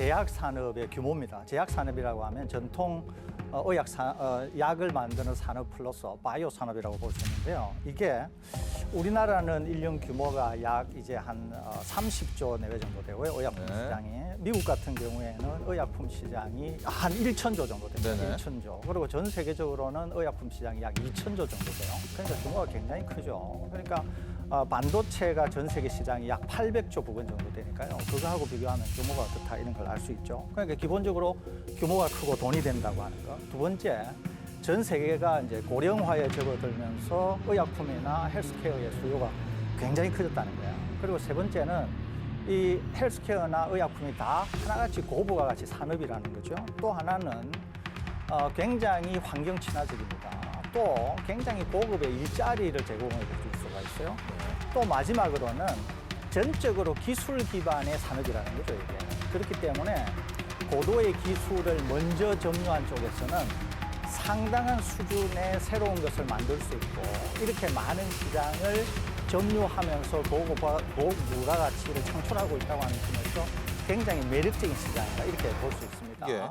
제약 산업의 규모입니다. 제약 산업이라고 하면 전통 어, 의약 사, 어, 약을 만드는 산업 플러스 바이오 산업이라고 볼 수 있는데요. 이게 우리나라는 인력 규모가 약 이제 한 어, 30조 내외 정도 되고요. 의약품 네. 시장이 미국 같은 경우에는 의약품 시장이 한 1천조 정도 됩니다. 네네. 1천조. 그리고 전 세계적으로는 의약품 시장이 약 2천조 정도 돼요. 그러니까 규모가 굉장히 크죠. 그러니까 어, 반도체가 전 세계 시장이 약 800조 부근 정도 되니까요. 그거하고 비교하면 규모가 어떻다 이런 걸 알 수 있죠. 그러니까 기본적으로 규모가 크고 돈이 된다고 하는 거. 두 번째, 전 세계가 이제 고령화에 접어들면서 의약품이나 헬스케어의 수요가 굉장히 커졌다는 거예요. 그리고 세 번째는 이 헬스케어나 의약품이 다 하나같이 고부가 가치 산업이라는 거죠. 또 하나는 어, 굉장히 환경 친화적입니다. 또 굉장히 고급의 일자리를 제공해 줄 수가 있어요. 또 마지막으로는 전적으로 기술 기반의 산업이라는 거죠, 이게. 그렇기 때문에 고도의 기술을 먼저 점유한 쪽에서는 상당한 수준의 새로운 것을 만들 수 있고 이렇게 많은 시장을 점유하면서 고부가, 가치를 창출하고 있다고 하는 점에서 굉장히 매력적인 시장이다 이렇게 볼 수 있습니다. 예.